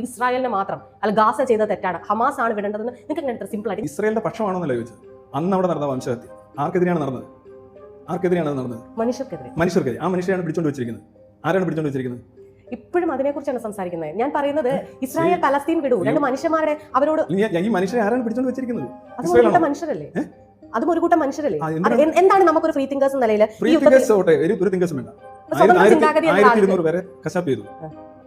ഇപ്പൊ ഇസ്രായേലിനെ മാത്രം. അല്ല ഗാസ ചെയ്ത തെറ്റാണ്. ഹമാസ് ആണ് വിടേണ്ടതെന്ന് നിങ്ങൾക്ക് എങ്ങനെ സിമ്പിൾ ആയിട്ട് ഇസ്രായേലിന്റെ പക്ഷമാണെന്നല്ല ചോദിച്ചത്? അന്ന് അവിടെ നടന്ന വംശഹത്യ. ആർക്കെതിരെയാണ് നടന്നത്? ആർക്കെതിരെയാണ് നടന്നത്? മനുഷ്യർക്കെതിരെ. മനുഷ്യർക്കെതിരെ. ആ മനുഷ്യരാണ് പിടിച്ചോണ്ട് വെച്ചിരിക്കുന്നത്. ആരാണ് പിടിച്ചോണ്ട് വെച്ചിരിക്കുന്നത്? ഇപ്പോഴും അതിനെക്കുറിച്ചാണ് സംസാരിക്കുന്നത്. ഞാൻ പറയുന്നത് ഇസ്രായേൽ പലസ്തീൻ വിടൂ. രണ്ട് മനുഷ്യന്മാരെ അവരോട് ഈ മനുഷ്യരെ ആരാണ് പിടിച്ചോണ്ട് വെച്ചിരിക്കുന്നത്? അതും മനുഷ്യരല്ലേ? അതും ഒരു കൂട്ടം മനുഷ്യരല്ലേ? എന്താണ്? നമുക്കൊരു ഫ്രീ തിങ്കേഴ്സ് എന്ന നിലയിൽ? ഫ്രീ തിങ്കേഴ്സ് ഓട്ടെ ഒരു തിങ്കേഴ്സും വേണ്ട. ആയിരത്തി ഇരുന്നൂറ് പേരെ കശാപ്പ് ചെയ്തു.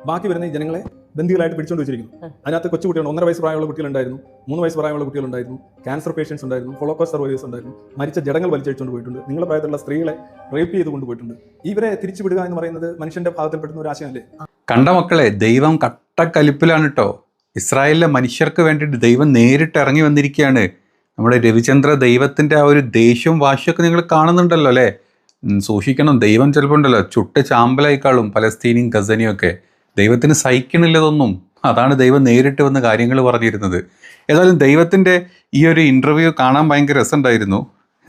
ബാക്കി വരുന്ന ഈ ജനങ്ങളെ ബന്ദികളായിട്ട് പിടിച്ചോണ്ട് വെച്ചിരിക്കുന്നു. അതിനകത്ത് കൊച്ചു കുട്ടികൾ ഒന്നര വയസ്സ് പ്രായമുള്ള കുട്ടികളുണ്ടായിരുന്നു. മൂന്ന് വയസ്സ് പ്രായമുള്ള കുട്ടികളുണ്ടായിരുന്നു. ക്യാൻസർ പേഷ്യൻസ് ഉണ്ടായിരുന്നു. ഹോളോകോസ്റ്റ് സർവൈവേഴ്സ് ഉണ്ടായിരുന്നു. മരിച്ച ജടങ്ങൾ വലിച്ചടിച്ചുകൊണ്ട് പോയിട്ടുണ്ട്. നിങ്ങളുടെ പ്രായത്തിലുള്ള സ്ത്രീകളെ റേപ്പ് ചെയ്ത് കൊണ്ടുപോയിട്ടുണ്ട്. ഇവരെ തിരിച്ചു വിടുക എന്ന് പറയുന്നത് മനുഷ്യന്റെ ഭാഗത്തിൽ ഭാഗത്തിൽപ്പെടുന്ന ഒരു ആശയമല്ലേ? കണ്ട മക്കളെ ദൈവം കട്ടക്കലിപ്പിലാണ് കേട്ടോ ഇസ്രായേലിലെ മനുഷ്യർക്ക് വേണ്ടിയിട്ട് ദൈവം നേരിട്ട് ഇറങ്ങി വന്നിരിക്കുകയാണ്. നമ്മുടെ രവിചന്ദ്ര ദൈവത്തിന്റെ ആ ഒരു ദേഷ്യവും വാശിയൊക്കെ നിങ്ങൾ കാണുന്നുണ്ടല്ലോ അല്ലേ? സൂക്ഷിക്കണം. ദൈവം ചിലപ്പോൾ ഉണ്ടല്ലോ ചുട്ട് ചാമ്പലായിക്കാളും പലസ്തീനിയും ഗസനിയും ഒക്കെ. ദൈവത്തിന് സഹിക്കണില്ലതൊന്നും അതാണ് ദൈവം നേരിട്ട് വന്ന് കാര്യങ്ങൾ പറഞ്ഞിരുന്നത്. ഏതായാലും ദൈവത്തിന്റെ ഈ ഒരു ഇന്റർവ്യൂ കാണാൻ ഭയങ്കര രസമുണ്ടായിരുന്നു.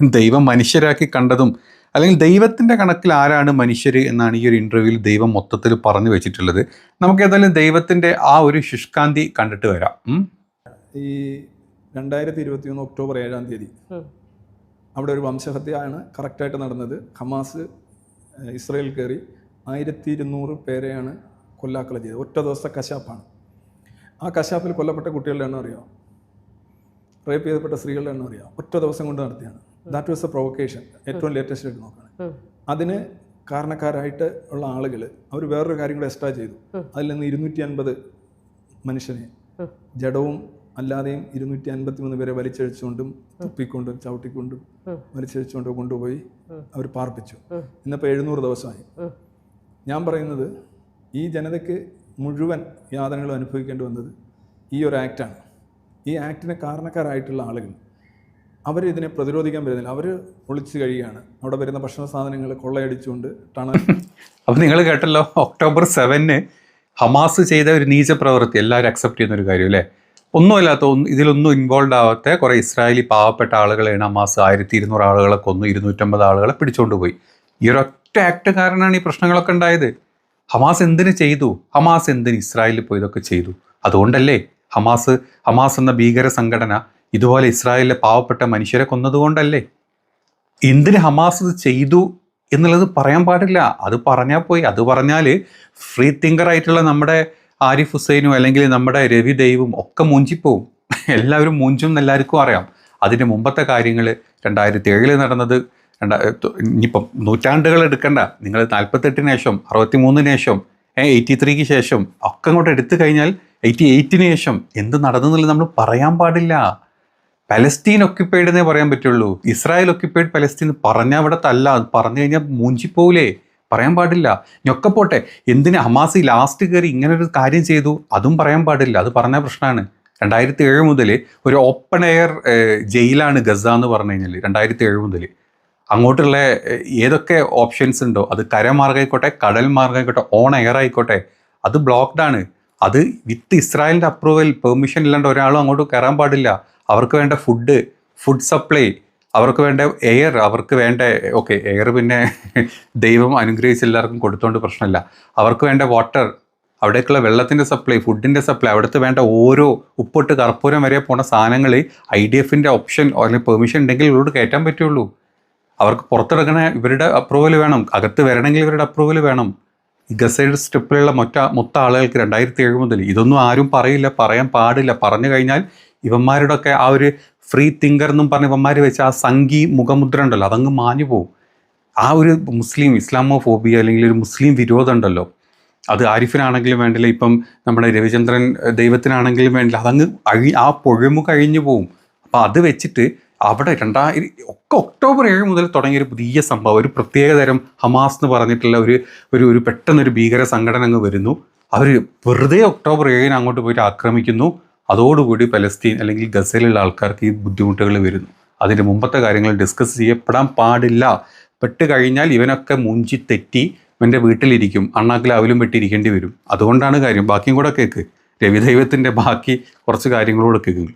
ദൈവം മനുഷ്യരാക്കി കണ്ടതും അല്ലെങ്കിൽ ദൈവത്തിന്റെ കണക്കിൽ ആരാണ് മനുഷ്യർ എന്നാണ് ഈ ഒരു ഇന്റർവ്യൂവിൽ ദൈവം മൊത്തത്തിൽ പറഞ്ഞു വെച്ചിട്ടുള്ളത്. നമുക്ക് ഏതായാലും ദൈവത്തിന്റെ ആ ഒരു ശുഷ്കാന്തി കണ്ടിട്ട് വരാം. ഈ രണ്ടായിരത്തി ഇരുപത്തി മൂന്ന് ഒക്ടോബർ ഏഴാം തീയതി അവിടെ ഒരു വംശഹത്യയാണ് കറക്റ്റായിട്ട് നടന്നത്. ഹമാസ് ഇസ്രയേൽ കയറി ആയിരത്തി ഇരുന്നൂറ് പേരെയാണ് കൊല്ലാക്കൊല ചെയ്തത്. ഒറ്റ ദിവസത്തെ കശാപ്പാണ്. ആ കശാപ്പിൽ കൊല്ലപ്പെട്ട കുട്ടികളുടെ എണ്ണം അറിയാം? റേപ്പ് ചെയ്തപ്പെട്ട സ്ത്രീകളുടെ എണ്ണം അറിയാം? ഒറ്റ ദിവസം കൊണ്ട് നടത്തിയാണ്. ദാറ്റ് വാസ് എ പ്രൊവക്കേഷൻ ഏറ്റവും ലേറ്റസ്റ്റ് ആയിട്ട് നോക്കുകയാണ്. അതിന് കാരണക്കാരായിട്ട് ഉള്ള ആളുകൾ അവർ വേറൊരു കാര്യം കൂടെ എക്സ്ട്രാ ചെയ്തു. അതിൽ നിന്ന് ഇരുന്നൂറ്റി അൻപത് മനുഷ്യനെ. ജഡവും അല്ലാതെയും ഇരുന്നൂറ്റി അൻപത്തി മൂന്ന് പേരെ വലിച്ചഴിച്ചുകൊണ്ടും തുപ്പിക്കൊണ്ടും ചവിട്ടിക്കൊണ്ടും. വലിച്ചഴിച്ചുകൊണ്ടും കൊണ്ടുപോയി. അവർ പാർപ്പിച്ചു. ഇന്നിപ്പോൾ എഴുന്നൂറ് ദിവസമായി. ഞാൻ പറയുന്നത് ഈ ജനതയ്ക്ക് മുഴുവൻ യാതനകളും അനുഭവിക്കേണ്ടി വന്നത് ഈ ഒരു ആക്റ്റാണ് ഈ ആക്ടിന് കാരണക്കാരായിട്ടുള്ള ആളുകൾ അവരിതിനെ പ്രതിരോധിക്കാൻ വരുന്നില്ല. അവർ ഒളിച്ചു കഴിയുകയാണ്. അവിടെ വരുന്ന ഭക്ഷണ സാധനങ്ങൾ കൊള്ളയടിച്ചുകൊണ്ട് ടണൽ അപ്പം നിങ്ങൾ കേട്ടല്ലോ ഒക്ടോബർ സെവന് ഹമാസ് ചെയ്ത ഒരു നീച പ്രവൃത്തി എല്ലാവരും അക്സെപ്റ്റ് ചെയ്യുന്ന ഒരു കാര്യം അല്ലേ? ഒന്നുമില്ലാത്ത ഒന്ന് ഇതിലൊന്നും ഇൻവോൾവ് ആവാത്ത കുറേ ഇസ്രായേലി പാവപ്പെട്ട ആളുകളെയാണ് ഹമാസ് ആയിരത്തി ഇരുന്നൂറ് ആളുകളെ കൊന്നു ഇരുന്നൂറ്റമ്പത് ആളുകളെ പിടിച്ചുകൊണ്ട് പോയി. ഈ ഒരൊറ്റ ആക്ട് കാരണമാണ് ഈ പ്രശ്നങ്ങളൊക്കെ ഉണ്ടായത്. ഹമാസ് എന്തിനു ചെയ്തു? ഹമാസ് എന്തിന് ഇസ്രായേലിൽ പോയി ഇതൊക്കെ ചെയ്തു? അതുകൊണ്ടല്ലേ ഹമാസ് ഹമാസ് എന്ന ഭീകര സംഘടന ഇതുപോലെ ഇസ്രായേലിലെ പാവപ്പെട്ട മനുഷ്യരെ കൊന്നതുകൊണ്ടല്ലേ? എന്തിന് ഹമാസ് ഇത് ചെയ്തു എന്നുള്ളത് പറയാൻ പാടില്ല. അത് പറഞ്ഞാൽ പോയി. അത് പറഞ്ഞാൽ ഫ്രീ തിങ്കർ ആയിട്ടുള്ള നമ്മുടെ ആരിഫ് ഹുസൈനും അല്ലെങ്കിൽ നമ്മുടെ രവി ദൈവും ഒക്കെ മൂഞ്ചിപ്പോവും. എല്ലാവരും മൂഞ്ചും എന്ന് എല്ലാവർക്കും അറിയാം. അതിന്റെ മുമ്പത്തെ കാര്യങ്ങൾ രണ്ടായിരത്തി ഏഴിൽ നടന്നത് രണ്ടാ ഇനിയിപ്പം നൂറ്റാണ്ടുകൾ എടുക്കണ്ട. നിങ്ങൾ നാൽപ്പത്തെട്ടിന് ശേഷം അറുപത്തി മൂന്നിന് ശേഷം എയ്റ്റി ത്രീക്ക് ശേഷം ഒക്കെ അങ്ങോട്ട് എടുത്തു കഴിഞ്ഞാൽ എയ്റ്റി എയ്റ്റിന് ശേഷം എന്ത് നടന്നു എന്നുള്ളത് നമ്മൾ പറയാൻ പാടില്ല. പലസ്തീൻ ഒക്യുപ്പൈഡ് എന്നേ പറയാൻ പറ്റുള്ളൂ. ഇസ്രായേൽ ഒക്യുപ്പൈഡ് പലസ്തീൻ പറഞ്ഞാൽ അവിടെ തല്ല പറഞ്ഞു കഴിഞ്ഞാൽ മൂഞ്ചിപ്പോവില്ലേ പറയാൻ പാടില്ല. ഞൊക്കെ പോട്ടെ. എന്തിന് ഹമാസ് ലാസ്റ്റ് കയറി ഇങ്ങനെ ഒരു കാര്യം ചെയ്തു? അതും പറയാൻ പാടില്ല. അത് പറഞ്ഞ പ്രശ്നമാണ് രണ്ടായിരത്തി ഏഴ് മുതൽ ഒരു ഓപ്പൺ എയർ ജയിലാണ് ഗസ എന്ന് പറഞ്ഞു കഴിഞ്ഞാൽ രണ്ടായിരത്തി ഏഴ് മുതൽ അങ്ങോട്ടുള്ള ഏതൊക്കെ ഓപ്ഷൻസ് ഉണ്ടോ അത് കരമാർഗമായിക്കോട്ടെ കടൽ മാർഗമായിക്കോട്ടെ ഓൺ എയർ ആയിക്കോട്ടെ അത് ബ്ലോക്ക്ഡ് ആണ്. അത് വിത്ത് ഇസ്രായേലിന്റെ അപ്രൂവൽ പെർമിഷൻ ഇല്ലാണ്ട് ഒരാളും അങ്ങോട്ട് കയറാൻ പാടില്ല. അവർക്ക് വേണ്ട ഫുഡ് ഫുഡ് സപ്ലൈ അവർക്ക് വേണ്ട എയർ അവർക്ക് വേണ്ട ഓക്കെ എയർ പിന്നെ ദൈവം അനുഗ്രഹിച്ച് എല്ലാവർക്കും കൊടുത്തോണ്ട് പ്രശ്നമില്ല അവർക്ക് വേണ്ട വാട്ടർ അവിടേക്കുള്ള വെള്ളത്തിന്റെ സപ്ലൈ ഫുഡിന്റെ സപ്ലൈ അവിടുത്തെ വേണ്ട ഓരോ ഉപ്പൊട്ട് കർപ്പൂരം വരെ പോണ സാധനങ്ങൾ ഐ ഡി എഫിന്റെ ഓപ്ഷൻ അല്ലെങ്കിൽ പെർമിഷൻ ഉണ്ടെങ്കിൽ ഇവരോട് കയറ്റാൻ പറ്റുള്ളൂ. അവർക്ക് പുറത്തിറങ്ങണ ഇവരുടെ അപ്രൂവൽ വേണം. അകത്ത് വരണമെങ്കിൽ ഇവരുടെ അപ്രൂവൽ വേണം. ഗസൈഡ് സ്റ്റെപ്പിലുള്ള മൊറ്റ മൊത്ത ആളുകൾക്ക് രണ്ടായിരത്തി ഏഴ് മുതൽ ഇതൊന്നും ആരും പറയില്ല പറയാൻ പാടില്ല. പറഞ്ഞു കഴിഞ്ഞാൽ ഇവന്മാരുടെ ഒക്കെ ആ ഒരു ഫ്രീ തിങ്കർ എന്നും പറഞ്ഞ് ഇവന്മാർ വെച്ച് ആ സംഘി മുഖമുദ്ര ഉണ്ടല്ലോ അതങ്ങ് മാഞ്ഞു പോകും ആ ഒരു മുസ്ലിം ഇസ്ലാമോ ഫോബിയ അല്ലെങ്കിൽ ഒരു മുസ്ലിം വിരോധം ഉണ്ടല്ലോ. അത് ആരിഫിനാണെങ്കിലും വേണ്ടില്ല ഇപ്പം നമ്മുടെ രവിചന്ദ്രൻ ദൈവത്തിനാണെങ്കിലും വേണ്ടില്ല അതങ്ങ് അഴി ആ പൊഴമു കഴിഞ്ഞു പോവും. അപ്പം അത് വെച്ചിട്ട് അവിടെ രണ്ടായിരം ഒക്കെ ഒക്ടോബർ ഏഴ് മുതൽ തുടങ്ങിയ ഒരു പുതിയ സംഭവം ഒരു പ്രത്യേകതരം ഹമാസ് എന്ന് പറഞ്ഞിട്ടുള്ള ഒരു ഒരു ഒരു പെട്ടെന്നൊരു ഭീകര സംഘടന അങ്ങ് വരുന്നു. അവർ വെറുതെ ഒക്ടോബർ ഏഴിന് അങ്ങോട്ട് പോയിട്ട് ആക്രമിക്കുന്നു. അതോടുകൂടി പലസ്തീൻ അല്ലെങ്കിൽ ഗസയിലുള്ള ആൾക്കാർക്ക് ഈ ബുദ്ധിമുട്ടുകൾ വരുന്നു. അതിന്റെ മുമ്പത്തെ കാര്യങ്ങൾ ഡിസ്കസ് ചെയ്യപ്പെടാൻ പാടില്ല. പെട്ട് കഴിഞ്ഞാൽ ഇവനൊക്കെ മുഞ്ചി തെറ്റി ഇവന്റെ വീട്ടിലിരിക്കും. അണ്ണാക്കിൽ അവലും വെട്ടിയിരിക്കേണ്ടി വരും. അതുകൊണ്ടാണ് കാര്യം. ബാക്കിയും കൂടെ കേൾക്ക് രവിദൈവത്തിന്റെ ബാക്കി കുറച്ച് കാര്യങ്ങളോട് കേൾക്കുന്നു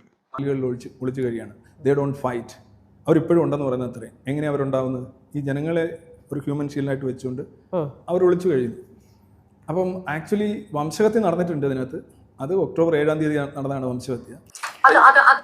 ഒളിച്ചു കഴിയാണ് ദേ ഡോണ്ട് ഫൈറ്റ് അവരിപ്പോഴും ഉണ്ടെന്ന് പറയുന്നത് അത്രയും. എങ്ങനെയാണ് അവരുണ്ടാവുന്നത്? ഈ ജനങ്ങളെ ഒരു ഹ്യൂമൻ ഷീൽഡായിട്ട് വെച്ചുകൊണ്ട്. അവർ ഒളിച്ചു കഴിയുന്നു. അപ്പം ആക്ച്വലി വംശഹത്യ നടന്നിട്ടുണ്ട് ഇതിനകത്ത്. അത് ഒക്ടോബർ ഏഴാം തീയതി നടന്നതാണ് വംശഹത്യ.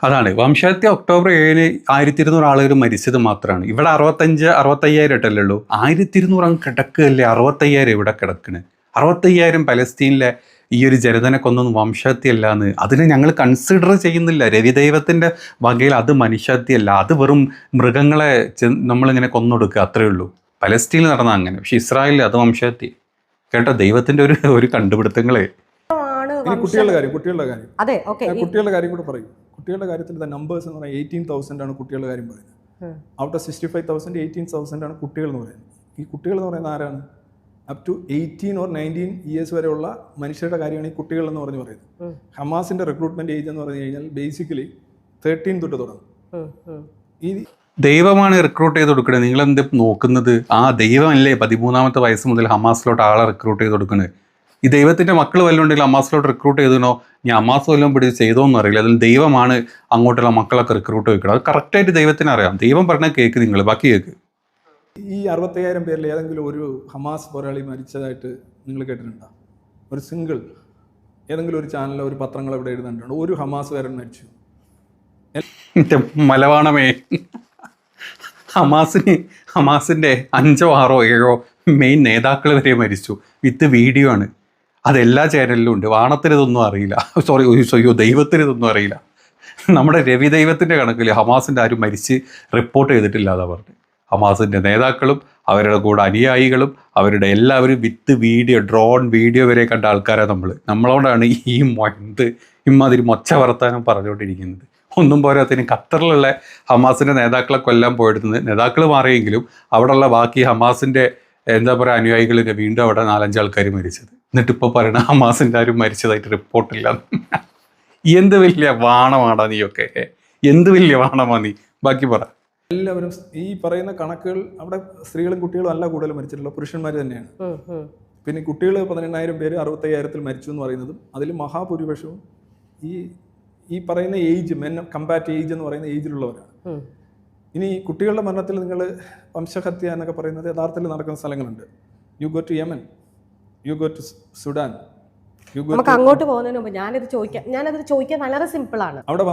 അതാണ്. വംശഹത്യ ഒക്ടോബർ ഏഴിന് ആയിരത്തി ഇരുന്നൂറ് ആളുകൾ മരിച്ചത് മാത്രമാണ് ഇവിടെ അറുപത്തഞ്ച് അറുപത്തയ്യായിരം ഇട്ടല്ലേ ഉള്ളൂ. ആയിരത്തി ഇരുന്നൂറ് അങ്ങ് കിടക്കുകയല്ലേ അറുപത്തയ്യായിരം ഇവിടെ കിടക്കണ്. അറുപത്തയ്യായിരം പലസ്തീനിലെ ഈ ഒരു ജനതനെ കൊന്നൊന്നും വംശഹത്യല്ല എന്ന് അതിനെ ഞങ്ങൾ കൺസിഡർ ചെയ്യുന്നില്ല. രവിദൈവത്തിന്റെ വകയിൽ അത് മനുഷ്യഹത്യല്ല അത് വെറും മൃഗങ്ങളെ നമ്മളിങ്ങനെ കൊന്നൊടുക്കുക അത്രയേ ഉള്ളൂ. പലസ്തീനിൽ നടന്ന അങ്ങനെ. പക്ഷെ ഇസ്രായേലിൽ അത് വംശഹത്യ. കേട്ടോ? ദൈവത്തിന്റെ ഒരു ഒരു കണ്ടുപിടുത്തങ്ങളെ. കുട്ടികളുടെ കാര്യം കുട്ടികളുടെ കാര്യം. അതെ ഓക്കെ. കുട്ടികളുടെ കാര്യം കൂടെ പറയും. കുട്ടികളുടെ കാര്യത്തിൽ നമ്പേഴ്സ് എന്ന് പറഞ്ഞാൽ എയ്റ്റീൻ തൗസൻഡ് ആണ് കുട്ടികളുടെ കാര്യം പറയുന്നത്. Out of sixty five thousand eighteen thousand ആണ് കുട്ടികൾ എന്ന് പറയുന്നത്. ഈ കുട്ടികൾ എന്ന് പറയുന്നത് ആരാണ്? Up to eighteen or nineteen years വരെയുള്ള മനുഷ്യരുടെ കാര്യമാണ് ഈ കുട്ടികൾ എന്ന് പറഞ്ഞു പറയുന്നത്. ഹമാസിന്റെ റിക്രൂട്ട്മെന്റ് ഏജ് എന്ന് പറഞ്ഞു കഴിഞ്ഞാൽ ബേസിക്കലി തേർട്ടീൻ തൊട്ട് തുടങ്ങും. ഈ ദൈവമാണ് റിക്രൂട്ട് ചെയ്ത് കൊടുക്കുന്നത് നിങ്ങൾ എന്ത് നോക്കുന്നത്? ആ ദൈവമല്ലേ പതിമൂന്നാമത്തെ വയസ്സ് മുതൽ ഹമാസിലോട്ട് ആളെ റിക്രൂട്ട് ചെയ്ത് കൊടുക്കുന്നത് ഈ ദൈവത്തിന്റെ മക്കൾ വല്ലതും ഉണ്ടെങ്കിൽ ഹമാസിലോട്ട് റിക്രൂട്ട് ചെയ്തനോ ഞാൻ ഹമാസ് വല്ലതും പിടിച്ച് ചെയ്തോന്നും അറിയില്ല. അതിൽ ദൈവമാണ് അങ്ങോട്ടുള്ള മക്കളൊക്കെ റിക്രൂട്ട് വെക്കണം അത് കറക്റ്റായിട്ട് ദൈവത്തിന് അറിയാം. ദൈവം പറഞ്ഞാൽ കേക്ക് നിങ്ങൾ ബാക്കി കേക്ക്. ഈ അറുപത്തയ്യായിരം പേരിൽ ഏതെങ്കിലും ഒരു ഹമാസ് പോരാളി മരിച്ചതായിട്ട് നിങ്ങൾ കേട്ടിട്ടുണ്ടോ? ഒരു സിംഗിൾ ഏതെങ്കിലും ഒരു ചാനലോ ഒരു പത്രങ്ങളോ ഇവിടെ എഴുതുന്നുണ്ടോ ഒരു ഹമാസ് വരെ മരിച്ചു. മലവാണമേ ഹമാസിന് ഹമാസിന്റെ അഞ്ചോ ആറോ ഏഴോ മെയിൻ നേതാക്കൾ വരെ മരിച്ചു. വിത്ത് വീഡിയോ ആണ്. അതെല്ലാ ചാനലിലും ഉണ്ട്. വാണത്തിന് ഇതൊന്നും അറിയില്ല സോറി അയ്യോ ദൈവത്തിന് ഇതൊന്നും അറിയില്ല. നമ്മുടെ രവി ദൈവത്തിന്റെ കണക്കിൽ ഹമാസിന്റെ ആരും മരിച്ച് റിപ്പോർട്ട് ചെയ്തിട്ടില്ല അതാ പറഞ്ഞു. ഹമാസിന്റെ നേതാക്കളും അവരുടെ കൂടെ അനുയായികളും അവരുടെ എല്ലാവരും വിത്ത് വീഡിയോ ഡ്രോൺ വീഡിയോ വരെ കണ്ട ആൾക്കാരെ നമ്മൾ നമ്മളോടാണ് ഈ മൊന്ത് ഇമ്മാതിരി മൊച്ച വർത്താനം പറഞ്ഞുകൊണ്ടിരിക്കുന്നത്. ഒന്നും പോരാത്തതിന് ഖത്തറിലുള്ള ഹമാസിന്റെ നേതാക്കളെ കൊല്ലാൻ പോയിരുന്നത് നേതാക്കൾ മാറിയെങ്കിലും അവിടെയുള്ള ബാക്കി ഹമാസിന്റെ എന്താ പറയുക അനുയായികളിന്റെ വീണ്ടും അവിടെ നാലഞ്ച് ആൾക്കാർ മരിച്ചത്. എന്നിട്ട് ഇപ്പോൾ പറയണ ഹമാസിന്റെ ആരും മരിച്ചതായിട്ട് റിപ്പോർട്ടില്ല. എന്ത് വലിയ വാണമാടാ നീയൊക്കെ. എന്ത് വലിയ വാണമാ നീ. ബാക്കി പറ. എല്ലാവരും ഈ പറയുന്ന കണക്കുകൾ അവിടെ സ്ത്രീകളും കുട്ടികളും അല്ല കൂടുതൽ മരിച്ചിട്ടുള്ളത്. പുരുഷന്മാർ തന്നെയാണ്. പിന്നെ കുട്ടികൾ പതിനെണ്ണായിരം പേര് അറുപത്തയ്യായിരത്തിൽ മരിച്ചു എന്ന് പറയുന്നതും അതിൽ മഹാഭൂരിപക്ഷവും ഈ ഈ പറയുന്ന ഏജ് മെൻ കമ്പാറ്റ് ഏജ് എന്ന് പറയുന്ന ഏജിലുള്ളവരാണ് ഇനി കുട്ടികളുടെ മരണത്തിൽ നിങ്ങൾ വംശഹത്യ എന്നൊക്കെ പറയുന്നത് യഥാർത്ഥത്തിൽ നടക്കുന്ന സ്ഥലങ്ങളുണ്ട്. You go to Yemen you go to Sudan നമുക്ക് അങ്ങോട്ട് പോകുന്നതിന് മുമ്പ് ഞാനിത് ചോദിക്കാം. ഞാനത് ചോദിക്കാൻ വളരെ സിമ്പിൾ ആണ്. അവിടെ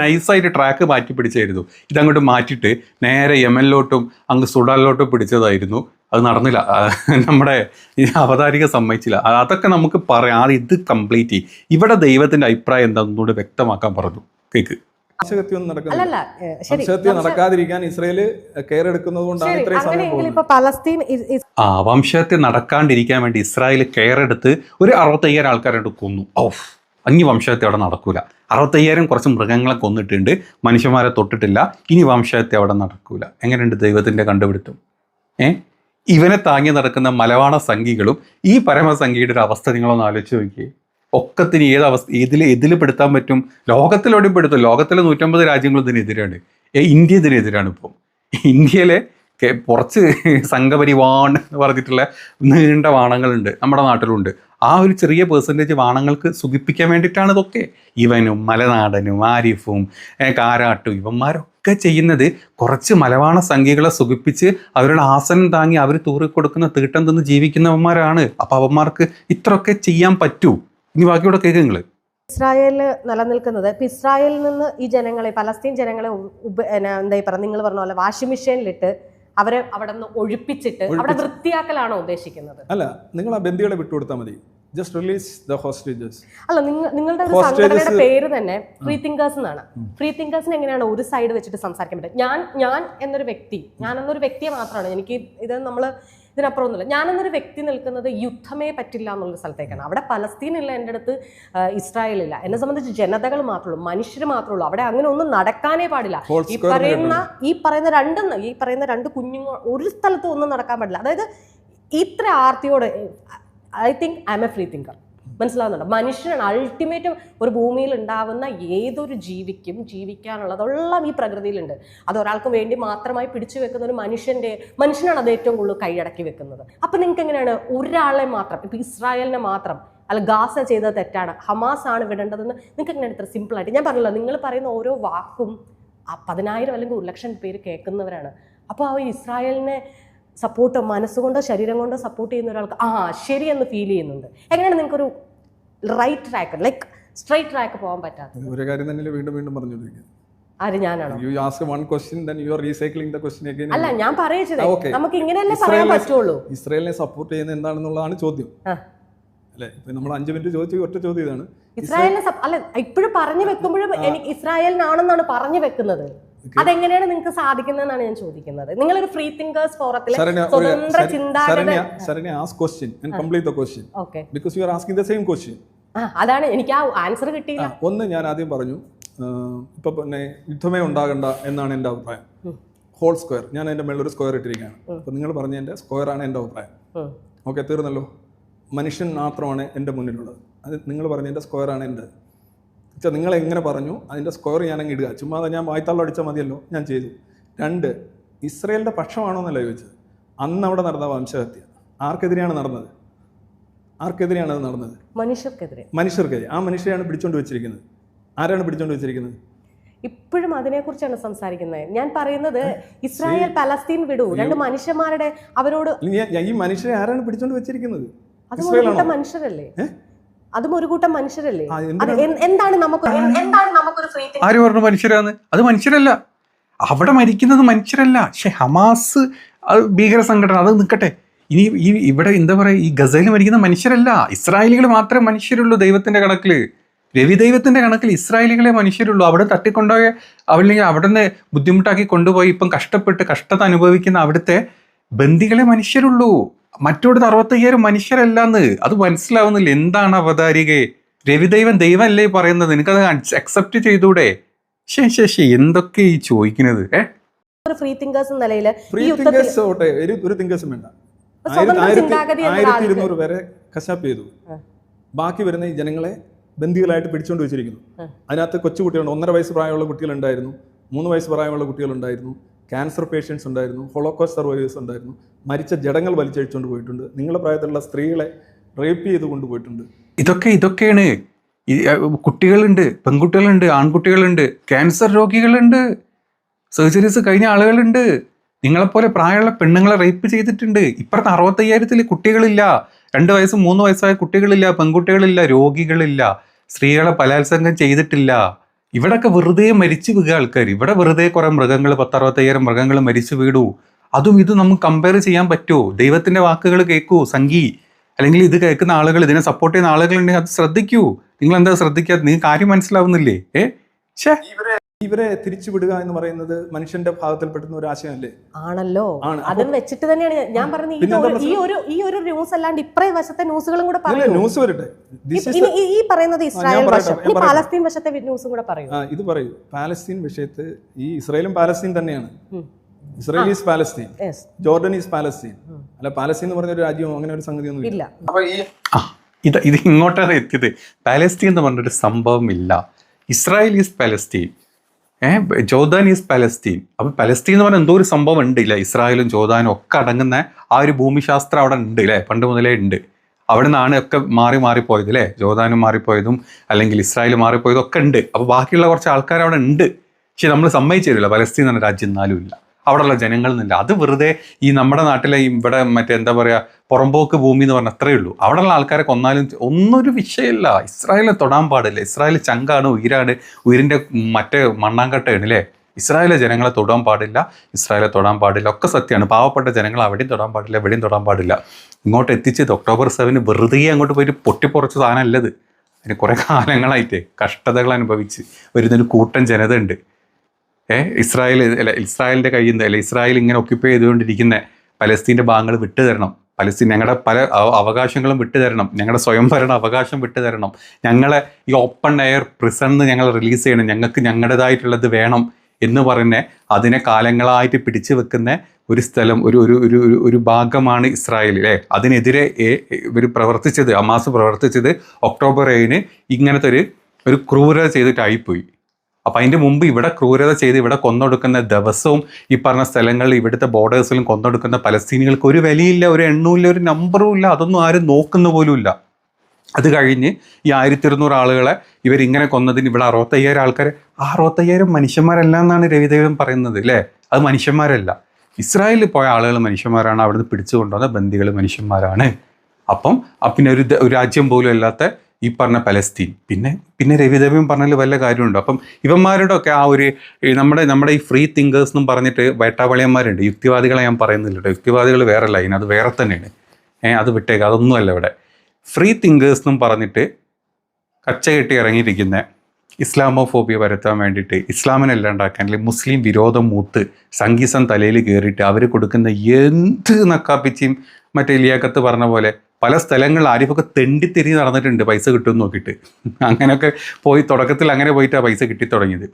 നൈസായിട്ട് ട്രാക്ക് മാറ്റി പിടിച്ചായിരുന്നു. ഇതങ്ങോട്ട് മാറ്റിയിട്ട് നേരെ യമനിലോട്ടും അങ്ങ് സുഡാനിലോട്ടും പിടിച്ചതായിരുന്നു. അത് നടന്നില്ല. നമ്മുടെ ഈ അവതാരിക സമ്മതിച്ചില്ല. അതൊക്കെ നമുക്ക് പറയാം. ആ ഇത് കംപ്ലീറ്റ് ചെയ്യും. ഇവിടെ ദൈവത്തിന്റെ അഭിപ്രായം എന്താന്നുകൂടെ വ്യക്തമാക്കാൻ പറഞ്ഞു. കേക്ക്. അല്ലല്ല ഏ, ശരി. വംശഹത്യ നടക്കാതിരിക്കാൻ ഇസ്രയേൽ കെയർ എടുക്കുന്നത് കൊണ്ടാണ് ശരി ഇത്രയും സമയം പലസ്തീൻ ആ വംശത്തെ നടക്കാണ്ടിരിക്കാൻ വേണ്ടി ഇസ്രായേൽ കെയർ എടുത്ത് ഒരു അറുപത്തയ്യായിരം ആൾക്കാരോട് കൊന്നു. ഓഫ് അങ്ങ് വംശഹത്യ അവിടെ നടക്കൂല. അറുപത്തയ്യായിരം കുറച്ച് മൃഗങ്ങളെ കൊന്നിട്ടുണ്ട്. മനുഷ്യന്മാരെ തൊട്ടിട്ടില്ല. ഇനി വംശഹത്യ അവിടെ നടക്കൂല. എങ്ങനെയുണ്ട് ദൈവത്തിന്റെ കണ്ടുപിടുത്തം? ഏ? ഇവനെ താങ്ങി നടക്കുന്ന മലവാണ സംഘികളും ഈ പരമസംഖ്യയുടെ ഒരു അവസ്ഥ നിങ്ങളൊന്ന് ആലോചിച്ച് നോക്കിയേ. ഒക്കത്തിന് ഏത് അവസ്ഥ ഇതിൽ പെടുത്താൻ പറ്റും? ലോകത്തിലോടെയും പെടുത്തും. ലോകത്തിലെ നൂറ്റമ്പത് രാജ്യങ്ങൾ ഇതിനെതിരാണ്. ഇന്ത്യ ഇതിനെതിരാണ് ഇപ്പം. ഇന്ത്യയിലെ കുറച്ച് സംഘപരിവാൺ എന്ന് പറഞ്ഞിട്ടുള്ള നീണ്ട വാണങ്ങളുണ്ട് നമ്മുടെ നാട്ടിലുണ്ട്. ആ ഒരു ചെറിയ പേഴ്സന്റേജ് വാണങ്ങൾക്ക് സുഖിപ്പിക്കാൻ വേണ്ടിയിട്ടാണ് ഇതൊക്കെ. ഇവനും മലനാടനും ആരിഫും കാരാട്ടും ഇവന്മാരൊക്കെ ചെയ്യുന്നത് കുറച്ച് മലവാണ സംഖ്യകളെ സുഖിപ്പിച്ച് അവരുടെ ആസനം താങ്ങി അവർ തൂറി കൊടുക്കുന്ന തീട്ടം തിന്ന് ജീവിക്കുന്നവന്മാരാണ്. അപ്പോൾ അവന്മാർക്ക് ഇത്രയൊക്കെ ചെയ്യാൻ പറ്റൂ. ഇനി ബാക്കിയുള്ള കേൾക്കുക നിങ്ങൾ ഇസ്രായേലിൽ നിലനിൽക്കുന്നത്. ഇപ്പം ഇസ്രായേലിൽ നിന്ന് ഈ ജനങ്ങളെ പലസ്തീൻ ജനങ്ങളെ ഉപ- എന്താ പറയുക നിങ്ങൾ പറഞ്ഞ പോലെ വാഷിംഗ് മെഷീനിലിട്ട് അവരെ അവിടെ നിന്ന് ഒഴിപ്പിച്ചിട്ട് അവിടെ. വൃത്തിയാക്കലാണോ ഉദ്ദേശിക്കുന്നത്? അല്ല നിങ്ങൾ ആ ബന്ദികളെ വിട്ടുകൊടുത്താൽ മതി. ജസ്റ്റ് റിലീസ് ദ ഹോസ്റ്റേജസ് അല്ല നിങ്ങൾ നിങ്ങളുടെ ഒരു സംഘടനയുടെ പേര് തന്നെ ഫ്രീ തിങ്കേഴ്സ് എന്നാണ്. ഫ്രീ തിങ്കേഴ്സിന് എങ്ങനെയാണ് ഒരു സൈഡ് വെച്ചിട്ട് സംസാരിക്കാൻ പറ്റുക? ഞാൻ ഞാൻ എന്നൊരു വ്യക്തി ഞാൻ എന്നൊരു വ്യക്തിയെ മാത്രമാണ്. എനിക്ക് ഇത് നമ്മൾ ഇതിനപ്പുറം ഒന്നുമില്ല ഞാൻ എന്നൊരു വ്യക്തി നിൽക്കുന്നത് യുദ്ധമേ പറ്റില്ല എന്നുള്ള സ്ഥലത്തേക്കാണ് അവിടെ പലസ്തീനില്ല എന്റെ അടുത്ത് ഇസ്രായേലില്ല എന്നെ സംബന്ധിച്ച് ജനതകൾ മാത്രമേ ഉള്ളൂ മനുഷ്യർ മാത്രമേ ഉള്ളൂ അവിടെ അങ്ങനെ ഒന്നും നടക്കാനേ പാടില്ല ഈ പറയുന്ന ഈ പറയുന്ന രണ്ടെന്ന് ഈ പറയുന്ന രണ്ട് കുഞ്ഞുങ്ങൾ ഒരു സ്ഥലത്തും ഒന്നും നടക്കാൻ പാടില്ല അതായത് ഇത്ര ആർത്തിയോട് I think I'm a free thinker മനസ്സിലാവുന്നുണ്ട്? മനുഷ്യനാണ് അൾട്ടിമേറ്റ് ഒരു ഭൂമിയിൽ ഉണ്ടാവുന്ന ഏതൊരു ജീവിക്കും ജീവിക്കാനുള്ളതെല്ലാം ഈ പ്രകൃതിയിലുണ്ട്. അത് ഒരാൾക്ക് വേണ്ടി മാത്രമായി പിടിച്ചു വെക്കുന്ന ഒരു മനുഷ്യന്റെ മനുഷ്യനാണ് അത് ഏറ്റവും കൂടുതൽ കൈയടക്കി വെക്കുന്നത്. അപ്പം നിങ്ങൾക്ക് എങ്ങനെയാണ്? ഒരാളെ മാത്രം ഇപ്പം ഇസ്രായേലിനെ മാത്രം അല്ല ഗാസ ചെയ്തത് തെറ്റാണ് ഹമാസ് ആണ് വിടേണ്ടതെന്ന് നിങ്ങൾക്ക് എങ്ങനെയാണ് ഇത്ര സിമ്പിളായിട്ട് ഞാൻ പറഞ്ഞല്ലോ നിങ്ങൾ പറയുന്ന ഓരോ വാക്കും ആ പതിനായിരം അല്ലെങ്കിൽ ഒരു ലക്ഷം പേര് കേൾക്കുന്നവരാണ്. അപ്പോൾ ആ ഇസ്രായേലിനെ സപ്പോർട്ട് മനസ്സുകൊണ്ടോ ശരീരം കൊണ്ടോ സപ്പോർട്ട് ചെയ്യുന്ന ഒരാൾക്ക് ആ ശരിയെന്ന് ഫീൽ ചെയ്യുന്നുണ്ട്. എങ്ങനെയാണ് നിങ്ങൾക്കൊരു right track like straight track പോകാൻ പറ്റാത്തത്. ഒരു കാര്യം തന്നെ വീണ്ടും വീണ്ടും പറഞ്ഞുകൊണ്ടിരിക്കുന്നത്? ആര് ഞാനാണോ. You ask one question then you are recycling the question again അല്ല ഞാൻ പറയിച്ചത് ആ, നമുക്ക് ഇങ്ങനെയല്ലേ പറയാൻ പറ്റുള്ളൂ. ഇസ്രായേലിനെ സപ്പോർട്ട് ചെയ്യുന്ന എന്താണെന്നുള്ളതാണ് ചോദ്യം. അല്ലേ? ഇപ്പൊ നമ്മൾ അഞ്ച് മിനിറ്റ് ചോദിച്ചു ഒറ്റ ചോദ്യം ഇതാണ്. ഇസ്രായേലിനെ അല്ല ഇപ്പോഴും പറഞ്ഞു വെക്കുമ്പോഴും എനിക്ക് ഇസ്രായേലിനാണെന്നാണ് പറഞ്ഞു വെക്കുന്നത്. അതെങ്ങനെയാണ് നിങ്ങൾക്ക് സാധിക്കുന്നതെന്നാണ് ഞാൻ ചോദിക്കുന്നത്? നിങ്ങൾ ഒരു ഫ്രീ തിങ്കേഴ്സ് ഫോറത്തിലെ സ്വതന്ത്ര ചിന്താഗത അതാണ് എനിക്ക് ആ ആൻസർ കിട്ടിയില്ല. ഒന്ന് ഞാൻ ആദ്യം പറഞ്ഞു ഇപ്പൊ പിന്നെ യുദ്ധമേ ഉണ്ടാകണ്ട എന്നാണ് എന്റെ അഭിപ്രായം. ഹോൾ സ്ക്വയർ ഞാൻ എന്റെ മേളിൽ ഒരു സ്ക്വയർ ഇട്ടിരിക്കുകയാണ്. അപ്പൊ നിങ്ങൾ പറഞ്ഞതിന്റെ സ്ക്വയർ ആണ് എന്റെ അഭിപ്രായം. ഓക്കെ തീർന്നല്ലോ. മനുഷ്യൻ മാത്രമാണ് എന്റെ മുന്നിലുള്ളത്. അത് നിങ്ങൾ പറഞ്ഞതിന്റെ സ്ക്വയർ ആണ് എന്റെ. വെച്ചാൽ നിങ്ങൾ എങ്ങനെ പറഞ്ഞു? അതിന്റെ സ്ക്വയർ ഞാൻ അങ്ങ് ഇടുക. ചുമ്മാ ഞാൻ വായ്ത്തള്ളം അടിച്ചാൽ മതിയല്ലോ. ഞാൻ ചെയ്തു. രണ്ട് ഇസ്രയേലിന്റെ പക്ഷമാണോ എന്നല്ല ചോദിച്ചത്? അന്ന് അവിടെ നടന്ന വംശഹത്യ. ആർക്കെതിരെയാണ് നടന്നത്? ആർക്കെതിരെയാണ് അത് നടന്നത്? മനുഷ്യർക്കെതിരെ. മനുഷ്യർക്കെതിരെ. ആ മനുഷ്യരെയാണ് പിടിച്ചോണ്ട് വെച്ചിരിക്കുന്നത്. ആരാണ് പിടിച്ചോണ്ട് വെച്ചിരിക്കുന്നത്? ഇപ്പോഴും അതിനെക്കുറിച്ചാണ് സംസാരിക്കുന്നത്. ഞാൻ പറയുന്നത് ഇസ്രായേൽ പലസ്തീൻ വിടൂ. രണ്ട് മനുഷ്യന്മാരുടെ അവരോട് ഈ മനുഷ്യരെ ആരാണ് പിടിച്ചോണ്ട് വെച്ചിരിക്കുന്നത്? മനുഷ്യരല്ലേ? അതും ഒരു കൂട്ടം മനുഷ്യരല്ലേ? എന്താണ് നമുക്ക് എന്താണ് നമുക്കൊരു ഫ്രീ ആര് പറഞ്ഞു മനുഷ്യരാന്ന്? അത് മനുഷ്യരല്ല. അവിടെ മരിക്കുന്നത് മനുഷ്യരല്ല. പക്ഷെ ഹമാസ് ഭീകര സംഘടന അത് നിൽക്കട്ടെ ഇനി ഈ ഇവിടെ എന്താ പറയുക ഈ ഗസയിൽ മരിക്കുന്ന മനുഷ്യരല്ല. ഇസ്രായേലികൾ മാത്രമേ മനുഷ്യരുള്ളൂ ദൈവത്തിന്റെ കണക്കിൽ രവി ദൈവത്തിന്റെ കണക്കിൽ ഇസ്രായേലികളെ മനുഷ്യരുള്ളൂ. അവിടെ തട്ടിക്കൊണ്ടുപോയ അല്ലെങ്കിൽ അവിടെ നിന്ന് ബുദ്ധിമുട്ടാക്കി കൊണ്ടുപോയി ഇപ്പം കഷ്ടപ്പെട്ട് കഷ്ടത അനുഭവിക്കുന്ന അവിടുത്തെ ബന്ദികളെ മനുഷ്യരുള്ളൂ. മറ്റോടത്ത് അറുപത്തയ്യായിരം മനുഷ്യരല്ലാന്ന്. അത് മനസ്സിലാവുന്നില്ല. എന്താണ് അവതാരികെ രവിദൈവൻ ദൈവമല്ലേ പറയുന്നത്? നിനക്കത് അക്സെപ്റ്റ് ചെയ്തൂടെ? ശേ ശേ ശേ എന്തൊക്കെ ഈ ചോദിക്കുന്നത്? ഒരു ഫ്രീ തിങ്കേഴ്സ് എന്ന നിലയിൽ ഫ്രീ തിങ്കേഴ്സ് ഓട്ടെ ഒരു ഒരു തിങ്കേഴ്സും വേണ്ട. ആയിരത്തി ഇരുന്നൂറ് പേരെ കശാപ്പ് ചെയ്തു. ബാക്കി വരുന്ന ഈ ജനങ്ങളെ ബന്ദികളായിട്ട് പിടിച്ചുകൊണ്ട് വെച്ചിരിക്കുന്നു. അതിനകത്ത് കൊച്ചുകുട്ടികളുണ്ട്. ഒന്നര വയസ്സ് പ്രായമുള്ള കുട്ടികളുണ്ടായിരുന്നു. മൂന്ന് വയസ്സ് പ്രായമുള്ള കുട്ടികളുണ്ടായിരുന്നു. ക്യാൻസർ പേഷ്യൻസ് ഉണ്ടായിരുന്നു ഹോളോകോസ്റ്റ് സർവൈവേഴ്സ് ഉണ്ടായിരുന്നു മരിച്ച ജഡങ്ങൾ വലിച്ചഴിച്ചുകൊണ്ട് പോയിട്ടുണ്ട്. നിങ്ങളുടെ പ്രായത്തിലുള്ള സ്ത്രീകളെ റേപ്പ് ചെയ്ത് കൊണ്ടുപോയിട്ടുണ്ട് ഇതൊക്കെ ഇതൊക്കെയാണ്. കുട്ടികളുണ്ട് പെൺകുട്ടികളുണ്ട് ആൺകുട്ടികളുണ്ട് ക്യാൻസർ രോഗികളുണ്ട് സർജറീസ് കഴിഞ്ഞ ആളുകളുണ്ട്. നിങ്ങളെപ്പോലെ പ്രായമുള്ള പെണ്ണുങ്ങളെ റേപ്പ് ചെയ്തിട്ടുണ്ട്. ഇപ്പുറത്തെ അറുപത്തയ്യായിരത്തിൽ കുട്ടികളില്ല രണ്ട് വയസ്സ് മൂന്ന് വയസ്സായ കുട്ടികളില്ല പെൺകുട്ടികളില്ല രോഗികളില്ല സ്ത്രീകളെ ബലാത്സംഗം ചെയ്തിട്ടില്ല. ഇവിടൊക്കെ വെറുതെ മരിച്ചു വീഴുക ആൾക്കാർ ഇവിടെ വെറുതെ കുറെ മൃഗങ്ങൾ പത്തറുപത്തയ്യായിരം മൃഗങ്ങൾ മരിച്ചു വീടൂ. അതും ഇതും നമുക്ക് കമ്പയർ ചെയ്യാൻ പറ്റുമോ ദൈവത്തിന്റെ വാക്കുകൾ കേൾക്കൂ സംഗീ അല്ലെങ്കിൽ ഇത് കേൾക്കുന്ന ആളുകൾ ഇതിനെ സപ്പോർട്ട് ചെയ്യുന്ന ആളുകളുണ്ടെങ്കിൽ അത് ശ്രദ്ധിക്കൂ. നിങ്ങൾ എന്താ ശ്രദ്ധിക്കാത്ത നിങ്ങൾക്ക് കാര്യം മനസ്സിലാവുന്നില്ലേ? ഏ? ഛേ. ഇവരെ തിരിച്ചുവിടുക എന്ന് പറയുന്നത് മനുഷ്യന്റെ ഭാഗത്തിൽ പെട്ടുന്ന ഒരു ആശയമല്ലേ? ആണല്ലോ. ആണ്. അതും വെച്ചിട്ട് തന്നെയാണ് ഞാൻ- പറഞ്ഞത് ഈ ഒരു- ഈ ഒരു ന്യൂസ് അല്ലാണ്ട് ഇപ്പറേ വശത്തെ ന്യൂസുകളും കൂടെ ന്യൂസ് വരട്ടെ. ഈ- പറയുന്നത് ഇസ്രായേൽ വശം. പാലസ്തീൻ വശത്തെ ന്യൂസും കൂടെ പറയും. ആ ഇത് പറയൂ. പാലസ്തീൻ വിഷയത്ത് ഈ ഇസ്രായേലും പാലസ്തീൻ തന്നെയാണ്. Israel is Palestine. Jordan is Palestine. അല്ല പാലസ്തീൻ എന്ന് പറഞ്ഞ ഒരു രാജ്യമോ അങ്ങനെ ഒരു സംഗതി ഒന്നും ഇല്ല. ഇത് ഇത് ഇങ്ങോട്ടാണ് എത്തിയത്? പാലസ്തീൻ എന്ന് പറഞ്ഞൊരു സംഭവം ഇല്ല Israel is Palestine. Jordan is Palestine. അപ്പൊ പലസ്തീൻ എന്ന് പറഞ്ഞാൽ എന്തോ ഒരു സംഭവം ഉണ്ട് ഇല്ല? ഇസ്രായേലും ജോർദാനും ഒക്കെ അടങ്ങുന്ന ആ ഒരു ഭൂമിശാസ്ത്രം അവിടെ ഉണ്ട് അല്ലേ പണ്ട് മുതലേ ഉണ്ട്. അവിടെ നിന്നാണ് ഒക്കെ മാറി മാറിപ്പോയത് അല്ലേ ജോർദാനും മാറിപ്പോയതും അല്ലെങ്കിൽ ഇസ്രായേൽ മാറിപ്പോയതും ഒക്കെ ഉണ്ട്. അപ്പൊ ബാക്കിയുള്ള കുറച്ച് ആൾക്കാർ അവിടെ ഉണ്ട്. പക്ഷെ നമ്മൾ സമ്മതിച്ചില്ല പലസ്തീൻ എന്ന രാജ്യം എന്നാലും ഇല്ല. അവിടെയുള്ള ജനങ്ങളെന്നില്ല അത് വെറുതെ ഈ നമ്മുടെ നാട്ടിലെ ഇവിടെ മറ്റേ എന്താ പറയുക പുറമ്പോക്ക് ഭൂമി എന്ന് പറഞ്ഞാൽ അത്രയേ ഉള്ളൂ. അവിടെയുള്ള ആൾക്കാരെ കൊന്നാലും ഒന്നൊരു വിഷയമില്ല. ഇസ്രായേലിനെ തൊടാൻ പാടില്ല. ഇസ്രായേൽ ചങ്കാണ് ഉയരാണ് ഉയരിന്റെ മറ്റേ മണ്ണാങ്കട്ടയാണ് അല്ലേ? ഇസ്രായേലിലെ ജനങ്ങളെ തൊടാൻ പാടില്ല ഇസ്രായേലെ തൊടാൻ പാടില്ല. ഒക്കെ സത്യമാണ്. പാവപ്പെട്ട ജനങ്ങൾ അവിടെയും തൊടാൻ പാടില്ല എവിടെയും തൊടാൻ പാടില്ല. ഇങ്ങോട്ട് എത്തിച്ചത് ഒക്ടോബർ സെവന് വെറുതെ അങ്ങോട്ട് പോയിട്ട് പൊട്ടിപ്പുറച്ച സാധനമല്ലത് അതിന് കുറേ കാലങ്ങളായിട്ട് കഷ്ടതകൾ അനുഭവിച്ച് വരുന്നൊരു കൂട്ടം ജനത ഉണ്ട് ഇസ്രായേൽ അല്ല ഇസ്രായേലിന്റെ കയ്യിൽ നിന്ന് അല്ല ഇസ്രായേൽ ഇങ്ങനെ ഒക്യുപ്പൈ ചെയ്തുകൊണ്ടിരിക്കുന്ന പലസ്തീന്റെ ഭാഗങ്ങൾ വിട്ടുതരണം പലസ്തീൻ ഞങ്ങളുടെ പല അവകാശങ്ങളും വിട്ടുതരണം ഞങ്ങളുടെ സ്വയംഭരണ അവകാശം വിട്ടുതരണം ഞങ്ങളെ ഈ ഓപ്പൺ എയർ പ്രിസണിന്ന് ഞങ്ങൾ റിലീസ് ചെയ്യണം. ഞങ്ങൾക്ക് ഞങ്ങളുടേതായിട്ടുള്ളത് വേണം എന്ന് പറഞ്ഞ് അതിനെ കാലങ്ങളായിട്ട് പിടിച്ചു വെക്കുന്ന ഒരു സ്ഥലം ഒരു ഒരു ഒരു ഒരു- ഒരു ഭാഗമാണ് ഇസ്രായേൽ അല്ലേ? അതിനെതിരെ ഇവർ പ്രവർത്തിച്ചത് അമാസ് പ്രവർത്തിച്ചത് ഒക്ടോബർ ഏഴിന് ഇങ്ങനത്തെ ഒരു ഒരു ക്രൂരത ചെയ്തിട്ടായിപ്പോയി. അപ്പൊ അതിന്റെ മുമ്പ് ഇവിടെ ക്രൂരത ചെയ്ത് ഇവിടെ കൊന്നൊടുക്കുന്ന ദിവസവും ഈ പറഞ്ഞ സ്ഥലങ്ങളിൽ ഇവിടുത്തെ ബോർഡേഴ്സിലും കൊന്നൊടുക്കുന്ന പലസ്തീനികൾക്ക് ഒരു വിലയില്ല ഒരു എണ്ണവും ഒരു നമ്പറും ഇല്ല അതൊന്നും ആരും നോക്കുന്ന പോലുമില്ല അത് കഴിഞ്ഞ് ഈ ആയിരത്തി ഇരുന്നൂറ് ആളുകളെ ഇവരിങ്ങനെ കൊന്നതിന് ഇവിടെ അറുപത്തയ്യായിരം ആൾക്കാരെ ആ അറുപത്തയ്യായിരം മനുഷ്യന്മാരല്ല എന്നാണ് രവിദേവൻ പറയുന്നത് അല്ലേ അത് മനുഷ്യന്മാരല്ല. ഇസ്രായേലിൽ പോയ ആളുകൾ മനുഷ്യന്മാരാണ് അവിടുന്ന് പിടിച്ചു കൊണ്ടുവന്ന ബന്ദികൾ മനുഷ്യന്മാരാണ്. അപ്പം പിന്നെ ഒരു രാജ്യം പോലും അല്ലാത്ത ഈ പറഞ്ഞ പലസ്തീൻ. പിന്നെ പിന്നെ രവിദേവൻ പറഞ്ഞതിൽ വല്ല കാര്യമുണ്ടോ? അപ്പം ഇവന്മാരുടെ ഒക്കെ ആ ഒരു നമ്മുടെ നമ്മുടെ ഈ ഫ്രീ തിങ്കേഴ്സ് എന്നും പറഞ്ഞിട്ട് വേട്ടാവളിയന്മാരുണ്ട്. യുക്തിവാദികളെ ഞാൻ പറയുന്നില്ല കേട്ടോ. യുക്തിവാദികൾ വേറെ ലൈൻ അത് വേറെ തന്നെയാണ്. ഏഹ് അത് വിട്ടേക്ക് അതൊന്നുമല്ല ഇവിടെ. ഫ്രീ തിങ്കേഴ്സ് എന്നും പറഞ്ഞിട്ട് കച്ച കെട്ടി ഇറങ്ങിയിരിക്കുന്ന ഇസ്ലാമോഫോബിയ വരുത്താൻ വേണ്ടിയിട്ട് ഇസ്ലാമിനെ ഇല്ലാണ്ടാക്കാൻ അല്ലെങ്കിൽ മുസ്ലിം വിരോധം മൂത്ത് സംഗീസം തലയിൽ കയറിയിട്ട് അവർ കൊടുക്കുന്ന എന്ത് നക്കാപ്പിച്ചിയും മറ്റേ ലിയാക്കത്ത് പറഞ്ഞ പോലെ പല സ്ഥലങ്ങളിൽ ആരിഫൊക്കെ തെണ്ടിത്തിരി നടന്നിട്ടുണ്ട് പൈസ കിട്ടുമെന്ന് നോക്കിയിട്ട്. അങ്ങനെയൊക്കെ പോയി തുടക്കത്തിൽ അങ്ങനെ പോയിട്ടാണ് പൈസ കിട്ടി തുടങ്ങിയത്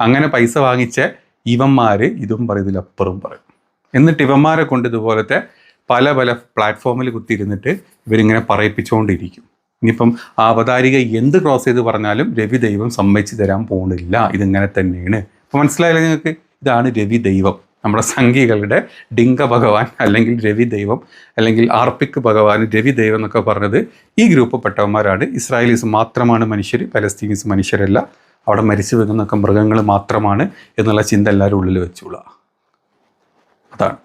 അങ്ങനെ പൈസ വാങ്ങിച്ച ഇവന്മാർ ഇതും പറയും ഇതിലപ്പുറം പറയും. എന്നിട്ട് ഇവന്മാരെ കൊണ്ട് ഇതുപോലത്തെ പല പല പ്ലാറ്റ്ഫോമിൽ കുത്തിയിരുന്നിട്ട് ഇവരിങ്ങനെ പറയിപ്പിച്ചുകൊണ്ടിരിക്കും ഇനിയിപ്പം ആ അവതാരിക എന്ത് ക്രോസ് ചെയ്ത് പറഞ്ഞാലും രവി ദൈവം സമ്മതിച്ചു തരാൻ പോകുന്നില്ല ഇതിങ്ങനെ തന്നെയാണ്. അപ്പം മനസ്സിലായില്ല നിങ്ങൾക്ക്? ഇതാണ് രവി ദൈവം. നമ്മുടെ സംഘികളുടെ ഡിങ്ക ഭഗവാൻ അല്ലെങ്കിൽ രവി ദൈവം അല്ലെങ്കിൽ ആർപ്പിക്ക് ഭഗവാൻ രവി ദൈവം എന്നൊക്കെ പറഞ്ഞത് ഈ ഗ്രൂപ്പ് പെട്ടവന്മാരാണ്. ഇസ്രായേലീസ് മാത്രമാണ് മനുഷ്യർ പലസ്തീനീസ് മനുഷ്യരല്ല. അവിടെ മരിച്ചു വെക്കുന്നൊക്കെ മൃഗങ്ങൾ മാത്രമാണ് എന്നുള്ള ചിന്ത എല്ലാവരും ഉള്ളിൽ വെച്ചുള്ള അതാണ്.